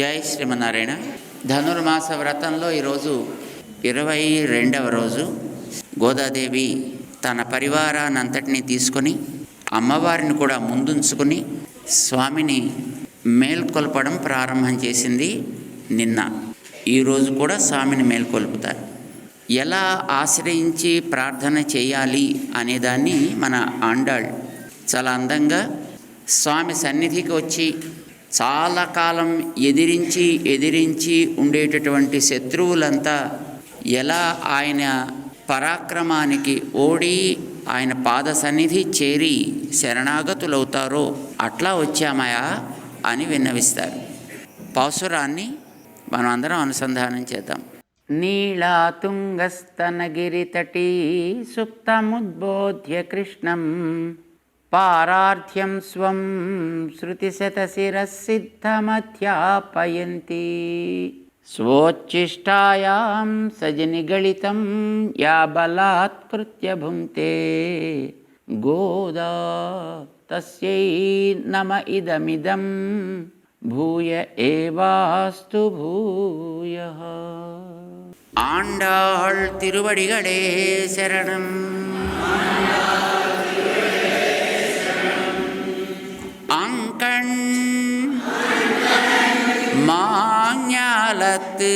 జై శ్రీమన్నారాయణ. ధనుర్మాస వ్రతంలో ఈరోజు ఇరవై రెండవ రోజు గోదాదేవి తన పరివారానంతటిని తీసుకొని అమ్మవారిని కూడా ముందుంచుకొని స్వామిని మేల్కొల్పడం ప్రారంభం చేసింది నిన్న. ఈరోజు కూడా స్వామిని మేల్కొల్పుతారు. ఎలా ఆశ్రయించి ప్రార్థన చేయాలి అనేదాన్ని మన ఆండాళ్ చాలా అందంగా స్వామి సన్నిధికి వచ్చి చాలా కాలం ఎదిరించి ఎదిరించి ఉండేటటువంటి శత్రువులంతా ఎలా ఆయన పరాక్రమానికి ఓడి ఆయన పాద సన్నిధి చేరి శరణాగతులవుతారో అట్లా వచ్చామయా అని విన్నవిస్తారు. పాసురాన్ని మనం అందరం అనుసంధానం చేద్దాం. నీళాతుంగస్తనగిరితటీ సుప్తముద్బోధ్య కృష్ణం పారార్థ్యం స్వం శృతిశతశిరసిద్ధమధ్యాపయంతి స్వోచ్ఛిష్టాయాం సజనిగళితం యా బలాత్కృత్య భుంక్తే గోదా తస్యై నమ ఇదమిదం భూయ ఏవాస్తు భూయ ஆண்டாள் திருவடிகளே சரணம் மாஞாலத்து.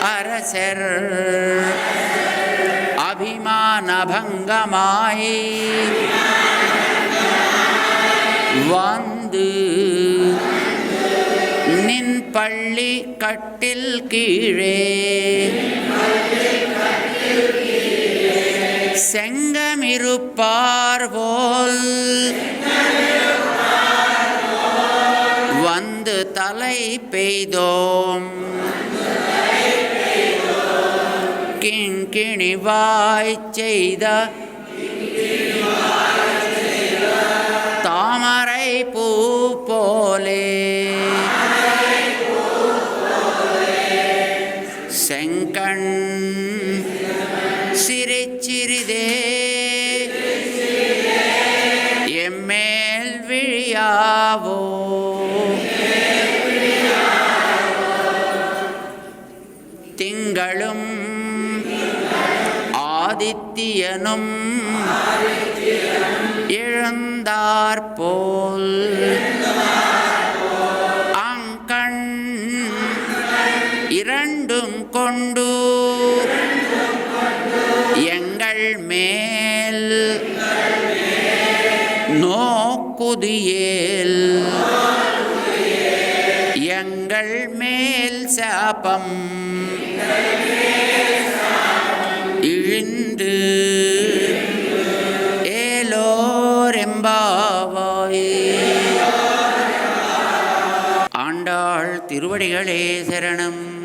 அரசர் அபிமானபங்கமாய் வந்து நின் பள்ளி கட்டில் கீழே. செங்கமிருப்பார் போல் வந்து தலை பெய்தோம். கிண்கிணிவாய் செய்த தாமரை பூ போலே. செங்கண் சிரிச்சிறிதே எம்மேல் விழியாவோ. திங்களும் ஆதித்யனும் இழந்தார்போல் அங்கண் இரண்டும் கொண்டு எங்கள் மேல் நோக்குதியேல். சாபம் இழிந்து ஏலோரெம்பாவாய். ஆண்டாள் திருவடிகளே சரணம்.